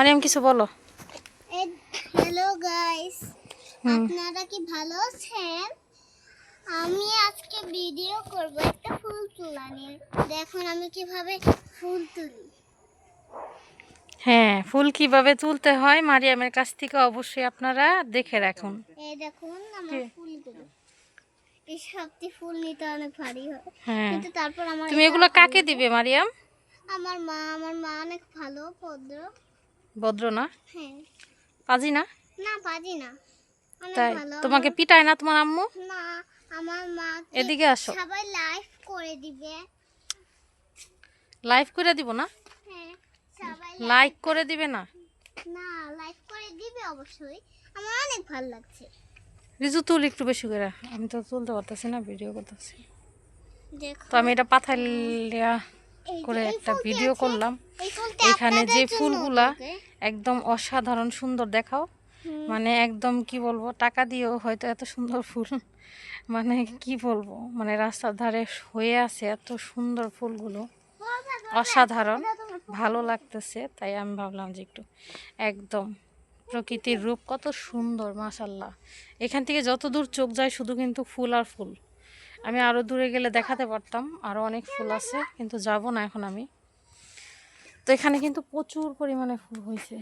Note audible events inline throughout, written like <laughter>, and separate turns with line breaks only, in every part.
মারিয়াম কিছু বলো।
Hello guys আপনারা কি ভালো আছেন? আমি আজকে ভিডিও করব একটা ফুল তোলা নিয়ে। দেখুন আমি কীভাবে ফুল তুলি।
হ্যাঁ ফুল কীভাবে তুলতে হয় মারিয়ামের কাছ থেকে অবশ্যই আপনারা দেখে রাখুন।
এই দেখুন আমার? ফুলগুলো। এই সবটি ফুল নিতে অনেক ভারী হয়।
হ্যাঁ।
কিন্তু তারপর আমার
তুমি এগুলো কাকে দিবে মারিয়াম?
আমার মা আমার মা অনেক ভালো ভদ্র।
ভদ্র না?
হ্যাঁ।
না?
না বাজি না।
তাই তোমাকে পিটায় না তোমার আম্মু?
না আমার মা
এদিকে আসো।
সবাই লাইভ করে দিবে।
লাইভ করে দিব না?
হ্যাঁ
লাইক করে দিবে না?
না লাইভ করে দিবে অবশ্যই। আমার অনেক ভালো লাগছে।
রিজু তুল একটু বেশি করে। আমি তো তুলতে পারতেছি না ভিডিও করতেছি। তো আমি এটা পাথালিয়া করে একটা ভিডিও করলাম। এখানে যে ফুলগুলা একদম অসাধারণ সুন্দর দেখাও। মানে একদম কি বলব টাকা দিয়েও হয়তো এত সুন্দর ফুল। <laughs> মানে কি বলব মানে রাস্তার ধারে হয়ে আছে এত সুন্দর ফুলগুলো। অসাধারণ ভালো লাগতেছে তাই আমি ভাবলাম যে একটু একদম প্রকৃতির রূপ কত সুন্দর মাশাল্লাহ এখান থেকে যত দূর চোখ যায় শুধু কিন্তু ফুল আর ফুল। আমি আরও দূরে গেলে দেখাতে পারতাম আরও অনেক ফুল আছে, কিন্তু যাব না এখন আমি। তো এখানে কিন্তু প্রচুর পরিমাণে ফুল হয়েছে।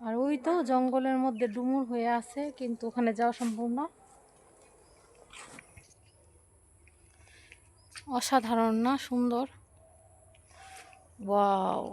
আর ওই তো জঙ্গলের মধ্যে ডুমুর হয়ে আছে, কিন্তু ওখানে যাওয়া সম্ভব না। অসাধারণ না, সুন্দর? ওয়াও!